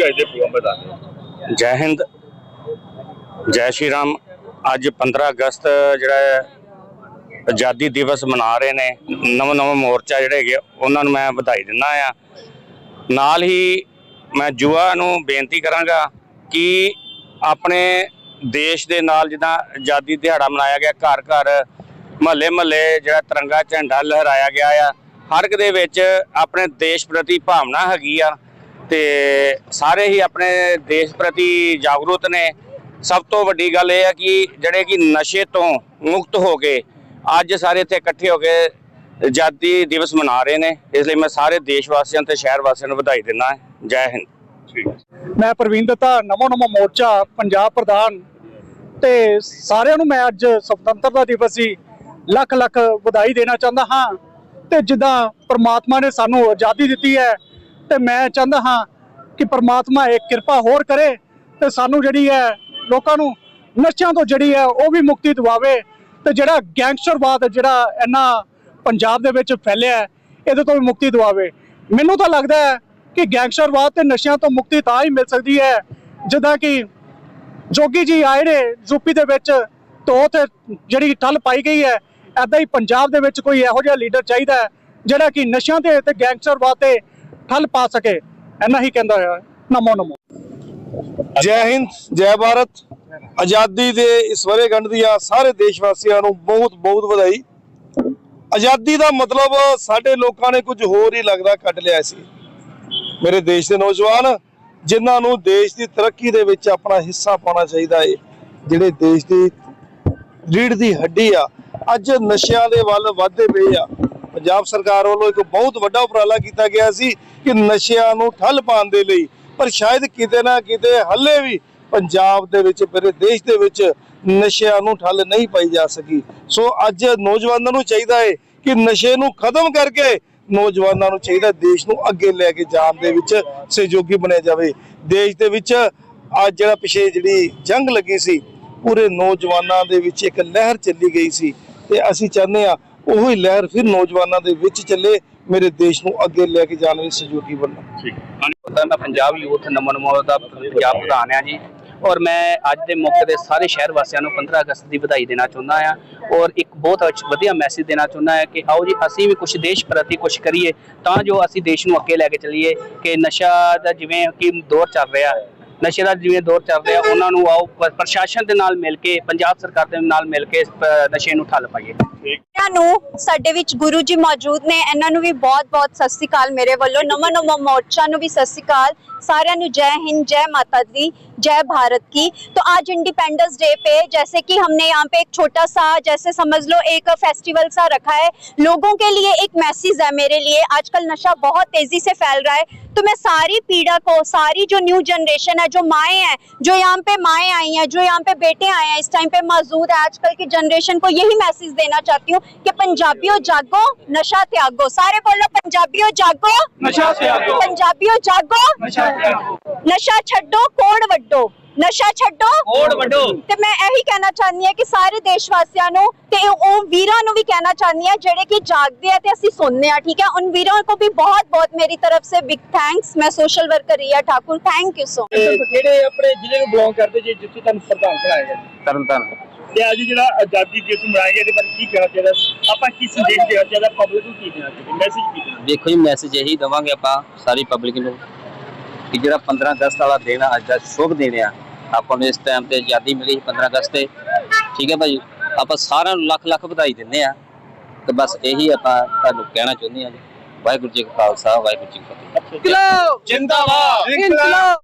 ਬਾਰੇ ਦੱਸ ਦਿਓ ਜੈ ਹਿੰਦ, ਜੈ ਸ਼੍ਰੀ ਰਾਮ। ਅੱਜ 15 ਅਗਸਤ ਜਿਹੜਾ ਹੈ, ਆਜ਼ਾਦੀ ਦਿਵਸ ਮਨਾ ਰਹੇ ਨੇ। ਨਵਾਂ ਨਵਾਂ ਮੋਰਚਾ ਜਿਹੜੇ ਹੈਗੇ ਉਹਨਾਂ ਨੂੰ ਮੈਂ ਵਧਾਈ ਦਿੰਦਾ ਆ ਨਾਲ ਹੀ ਮੈਂ ਯੁਵਾ ਨੂੰ ਬੇਨਤੀ ਕਰਾਂਗਾ ਕਿ ਆਪਣੇ ਦੇਸ਼ ਦੇ ਨਾਲ ਜਿੱਦਾਂ ਆਜ਼ਾਦੀ ਦਿਹਾੜਾ ਮਨਾਇਆ ਗਿਆ, ਘਰ ਘਰ ਮਹੱਲੇ ਮਹੱਲੇ ਜਿਹੜਾ ਤਿਰੰਗਾ ਝੰਡਾ ਲਹਿਰਾਇਆ ਗਿਆ ਆ, ਹਰ ਇੱਕ ਦੇ ਵਿੱਚ ਆਪਣੇ ਦੇਸ਼ ਪ੍ਰਤੀ ਭਾਵਨਾ ਹੈਗੀ ਆ। ਤੇ ਸਾਰੇ ਹੀ ਆਪਣੇ ਦੇਸ਼ ਪ੍ਰਤੀ ਜਾਗਰੂਕ ਨੇ। ਸਭ ਤੋਂ ਵੱਡੀ ਗੱਲ ਇਹ ਹੈ ਕਿ ਜਿਹੜੇ ਕਿ ਨਸ਼ੇ ਤੋਂ ਮੁਕਤ ਹੋ ਕੇ ਅੱਜ ਸਾਰੇ ਇੱਥੇ ਇਕੱਠੇ ਹੋ ਕੇ ਆਜ਼ਾਦੀ ਦਿਵਸ ਮਨਾ ਰਹੇ ਨੇ। ਇਸ ਲਈ ਮੈਂ ਸਾਰੇ ਦੇਸ਼ ਵਾਸੀਆਂ ਤੇ ਸ਼ਹਿਰ ਵਾਸੀਆਂ ਨੂੰ ਵਧਾਈ ਦਿੰਦਾ ਜੈ ਹਿੰਦ। ਮੈਂ ਪ੍ਰਵੀਨ ਦੱਤਾ ਨਵਾਂ ਨਵਾਂ ਮੋਰਚਾ ਪੰਜਾਬ ਪ੍ਰਧਾਨ ਤੇ ਸਾਰਿਆਂ ਨੂੰ ਮੈਂ ਅੱਜ ਸੁਤੰਤਰਤਾ ਦਿਵਸ ਦੀ ਲੱਖ ਲੱਖ ਵਧਾਈ ਦੇਣਾ ਚਾਹੁੰਦਾ ਹਾਂ ਤੇ ਜਿੱਦਾਂ ਪ੍ਰਮਾਤਮਾ ਨੇ ਸਾਨੂੰ ਆਜ਼ਾਦੀ ਦਿੱਤੀ ਹੈ ਤੇ ਮੈਂ ਚਾਹੁੰਦਾ ਹਾਂ ਕਿ ਪ੍ਰਮਾਤਮਾ ਇੱਕ ਕਿਰਪਾ ਹੋਰ ਕਰੇ ਤੇ ਸਾਨੂੰ ਜਿਹੜੀ ਹੈ ਲੋਕਾਂ ਨੂੰ ਨਸ਼ਿਆਂ ਤੋਂ ਜਿਹੜੀ ਹੈ ਉਹ ਵੀ ਮੁਕਤੀ ਦਿਵਾਵੇ ਤੇ ਜਿਹੜਾ ਗੈਂਗਸਟਰਵਾਦ ਜਿਹੜਾ ਇੰਨਾ ਪੰਜਾਬ ਦੇ ਵਿੱਚ ਫੈਲਿਆ ਇਹਦੇ ਤੋਂ ਵੀ ਮੁਕਤੀ ਦਿਵਾਵੇ। ਮੈਨੂੰ ਤਾਂ ਲੱਗਦਾ ਹੈ ਕਿ ਗੈਂਗਸਟਰਵਾਦ ਤੇ ਨਸ਼ਿਆਂ ਤੋਂ ਮੁਕਤੀ ਤਾਂ ਹੀ ਮਿਲ ਸਕਦੀ ਹੈ, ਜਿੱਦਾਂ ਕਿ ਜੋਗੀ ਜੀ ਆਏ ਨੇ ਯੂਪੀ ਦੇ ਵਿੱਚ ਤੋਂ ਜਿਹੜੀ ਠੱਲ ਪਾਈ ਗਈ ਹੈ ਐਦਾਂ ਹੀ ਪੰਜਾਬ ਦੇ ਵਿੱਚ ਕੋਈ ਇਹੋ ਜਿਹਾ ਲੀਡਰ ਚਾਹੀਦਾ ਜਿਹੜਾ ਕਿ ਨਸ਼ਿਆਂ ਤੇ ਤੇ ਗੈਂਗਸਟਰਵਾਦ ਤੇ ਠੱਲ ਪਾ ਸਕੇ। ਇੰਨਾ ਹੀ ਕਹਿੰਦਾ ਹੋਇਆ। ਨਮੋ ਨਮੋ। ਜੈ ਹਿੰਦ, ਜੈ ਭਾਰਤ। ਆਜ਼ਾਦੀ ਦੇ ਇਸ ਵਰੇਗੰਢ ਦੀਆਂ ਸਾਰੇ ਦੇਸ਼ ਵਾਸੀਆਂ ਨੂੰ ਬਹੁਤ ਬਹੁਤ ਵਧਾਈ। ਆਜ਼ਾਦੀ ਦਾ ਮਤਲਬ ਸਾਡੇ ਲੋਕਾਂ ਨੇ ਕੁਝ ਹੋਰ ਹੀ ਲੱਗਦਾ ਕੱਢ ਲਿਆ ਸੀ। ਮੇਰੇ ਦੇਸ਼ ਦੇ ਨੌਜਵਾਨ, ਜਿਨ੍ਹਾਂ ਨੂੰ ਦੇਸ਼ ਦੀ ਤਰੱਕੀ ਦੇ ਵਿੱਚ ਆਪਣਾ ਹਿੱਸਾ ਪਾਉਣਾ ਚਾਹੀਦਾ ਹੈ ਜਿਹੜੇ ਦੇਸ਼ ਦੀ ਰੀੜ ਦੀ ਹੱਡੀ ਆ, ਅੱਜ ਨਸ਼ਿਆਂ ਦੇ ਵੱਲ ਵਧਦੇ ਪਏ ਆ। ਪੰਜਾਬ ਸਰਕਾਰ ਵੱਲੋਂ ਇੱਕ ਬਹੁਤ ਵੱਡਾ ਉਪਰਾਲਾ ਕੀਤਾ ਗਿਆ ਸੀ ਕਿ ਨਸ਼ਿਆਂ ਨੂੰ ਠੱਲ ਪਾਉਣ ਦੇ ਲਈ, ਪਰ ਸ਼ਾਇਦ ਕਿਤੇ ਨਾ ਕਿਤੇ ਹੱਲੇ ਵੀ ਪੰਜਾਬ ਦੇ ਵਿੱਚ ਮੇਰੇ ਦੇਸ਼ ਦੇ ਵਿੱਚ ਨਸ਼ਿਆਂ ਨੂੰ ਠੱਲ ਨਹੀਂ ਪਾਈ ਜਾ ਸਕੀ। ਸੋ ਅੱਜ ਨੌਜਵਾਨਾਂ ਨੂੰ ਚਾਹੀਦਾ ਹੈ ਕਿ ਨਸ਼ੇ ਨੂੰ ਖਤਮ ਕਰਕੇ ਨੌਜਵਾਨਾਂ ਨੂੰ ਚਾਹੀਦਾ ਦੇਸ਼ ਨੂੰ ਅੱਗੇ ਲੈ ਕੇ ਜਾਣ ਦੇ ਵਿੱਚ ਸਹਿਯੋਗੀ ਬਣਿਆ ਜਾਵੇ। ਦੇਸ਼ ਦੇ ਵਿੱਚ ਅੱਜ ਜਿਹੜਾ ਪਿਛੇ ਜਿਹੜੀ ਜੰਗ ਲੱਗੀ ਸੀ, ਪੂਰੇ ਨੌਜਵਾਨਾਂ ਦੇ ਵਿੱਚ ਇੱਕ ਲਹਿਰ ਚੱਲੀ ਗਈ ਸੀ। ਤੇ ਅਸੀਂ ਚਾਹੁੰਦੇ ਆ ਉਹੀ ਲਹਿਰ ਫਿਰ ਨੌਜਵਾਨਾਂ ਦੇ ਵਿੱਚ ਚੱਲੇ, ਮੇਰੇ ਦੇਸ਼ ਨੂੰ ਅੱਗੇ ਲੈ ਕੇ ਜਾਣ ਵਿੱਚ ਸਹਿਯੋਗੀ ਬਣਨ। ਠੀਕ। ਮੈਂ ਪੰਜਾਬ ਯੂਥ ਨਮੋ ਨਮੋ ਦਾ ਪੰਜਾਬ ਪ੍ਰਧਾਨ ਆ ਜੀ। ਔਰ ਮੈਂ ਅੱਜ ਦੇ ਮੌਕੇ ਤੇ ਸਾਰੇ ਸ਼ਹਿਰ ਵਾਸੀਆਂ ਨੂੰ 15 ਅਗਸਤ ਦੀ ਵਧਾਈ ਦੇਣਾ ਚਾਹੁੰਦਾ ਆ। ਔਰ ਇੱਕ ਬਹੁਤ ਵਧੀਆ ਮੈਸੇਜ ਦੇਣਾ ਚਾਹੁੰਦਾ ਆ ਕਿ ਆਓ ਜੀ, ਅਸੀਂ ਵੀ ਕੁਝ ਦੇਸ਼ ਪ੍ਰਤੀ ਕੁਝ ਕਰੀਏ, ਤਾਂ ਜੋ ਅਸੀਂ ਦੇਸ਼ ਨੂੰ ਅੱਗੇ ਲੈ ਕੇ ਚੱਲੀਏ, ਕਿ ਨਸ਼ਾ ਦਾ ਜਿਵੇਂ ਕਿ ਦੌਰ ਚੱਲ ਰਿਹਾ ਨਸ਼ੇ ਦਾ ਜਿਵੇਂ ਦੌਰ ਚੱਲ ਰਿਹਾ, ਉਹਨਾਂ ਨੂੰ ਆਓ ਪ੍ਰਸ਼ਾਸਨ ਦੇ ਨਾਲ ਮਿਲ ਕੇ, ਪੰਜਾਬ ਸਰਕਾਰ ਦੇ ਨਾਲ ਮਿਲ ਕੇ ਨਸ਼ੇ ਨੂੰ ਠੱਲ ਪਾਈਏ। ਇਹਨਾਂ ਨੂੰ ਸਾਡੇ ਵਿੱਚ ਗੁਰੂ ਜੀ ਮੌਜੂਦ ਨੇ, ਇਹਨਾਂ ਨੂੰ ਵੀ ਬਹੁਤ-ਬਹੁਤ ਸਤਿ ਸ੍ਰੀ ਅਕਾਲ ਮੇਰੇ ਵੱਲੋਂ ਨਮਨ ਨਮੋ ਮੋਰਚਾ ਨੂੰ ਵੀ ਸਤਿ ਸ੍ਰੀ ਅਕਾਲ, ਸਾਰਿਆਂ ਨੂੰ ਜੈ ਹਿੰਦ, ਜੈ ਮਾਤਾ ਦੀ। जय भारत की। तो आज इंडिपेंडेंस डे पे जैसे कि हमने यहाँ पे एक छोटा सा जैसे समझ लो एक फेस्टिवल सा रखा है लोगों के लिए एक मैसेज है मेरे लिए। आजकल नशा बहुत तेज़ी से फैल रहा है। तो मैं सारी पीड़ा को सारी जो न्यू जनरेशन है जो माएँ हैं जो यहाँ पे माएँ आई हैं जो यहाँ पे बेटे आए हैं इस टाइम पे मौजूद है आजकल की जनरेशन को यही मैसेज देना चाहती हूँ कि पंजाबियों जागो नशा त्यागो। सारे बोलो पंजाबियों जागो। नशा त्यागो। पंजाबियों जागो। नशा छो कोड़ ਛੱਡੋ। ਨਸ਼ਾ ਛੱਡੋ। ਵੋਟ ਵੱਢੋ। ਤੇ ਮੈਂ ਇਹੀ ਕਹਿਣਾ ਚਾਹੁੰਦੀ ਹਾਂ ਕਿ ਸਾਰੇ ਦੇਸ਼ ਵਾਸੀਆਂ ਨੂੰ ਤੇ ਉਹ ਵੀਰਾਂ ਨੂੰ ਵੀ ਕਹਿਣਾ ਚਾਹੁੰਦੀ ਹਾਂ ਜਿਹੜੇ ਕਿ ਜਾਗਦੇ ਆ ਤੇ ਅਸੀਂ ਸੁਣਨੇ ਆ ਠੀਕ ਹੈ? ਉਨ ਵੀਰਾਂ ਕੋ ਵੀ ਬਹੁਤ ਬਹੁਤ ਮੇਰੀ ਤਰਫ ਸੇ ਬਿਗ ਥੈਂਕਸ ਮੈਂ social worker Riya Thakur. Thank you so ਕਿਹੜੇ ਆਪਣੇ ਜ਼ਿਲ੍ਹੇ ਨੂੰ ਬਿਲੋਂਗ ਕਰਦੇ ਜੇ ਜਿੱਥੇ ਤੁਹਾਨੂੰ ਪ੍ਰਧਾਨ ਬਣਾਇਆ ਗਿਆ ਤਰਨਤਾਰਨ ਤੇ ਅੱਜ ਜਿਹੜਾ ਆਜ਼ਾਦੀ ਦਿਵਸ ਮਨਾਇਆ ਗਿਆ ਇਹਦੇ ਬਾਰੇ ਕੀ ਕਹਿਣਾ ਚਾਹੀਦਾ? ਆਪਾਂ ਕੀ ਸੰਦੇਸ਼ ਦੇਣਾ ਚਾਹੀਦਾ? ਪਬਲਿਕ ਨੂੰ ਕੀ ਦੇਣਾ ਚਾਹੀਦਾ? ਮੈਸੇਜ ਕੀ ਦੇਣਾ? ਦੇਖੋ ਜੀ ਮੈਸੇਜ ਇਹੀ ਦਵਾਂਗੇ ਆਪਾਂ ਸਾਰੀ ਪਬਲਿਕ ਨੂੰ। ਕਿ ਜਿਹੜਾ 15 ਅਗਸਤ ਵਾਲਾ ਦਿਨ ਅੱਜ ਦਾ ਸ਼ੁਭ ਦਿਨ ਆ ਆਪਾਂ ਨੂੰ ਇਸ ਟਾਈਮ ਤੇ ਆਜ਼ਾਦੀ ਮਿਲੀ ਸੀ 15 ਅਗਸਤ ਤੇ। ਠੀਕ ਹੈ ਭਾਈ ਆਪਾਂ ਸਾਰਿਆਂ ਨੂੰ ਲੱਖ ਲੱਖ ਵਧਾਈ ਦਿੰਦੇ ਆ ਤੇ ਬਸ ਇਹੀ ਆਪਾਂ ਤੁਹਾਨੂੰ ਕਹਿਣਾ ਚਾਹੁੰਦੇ ਆ ਜੀ। ਵਾਹਿਗੁਰੂ ਜੀ ਕਾ ਖਾਲਸਾ ਵਾਹਿਗੁਰੂ ਜੀ ਕੀ ਫਤਿਹ। ਜਿੰਦਾਬਾਦ।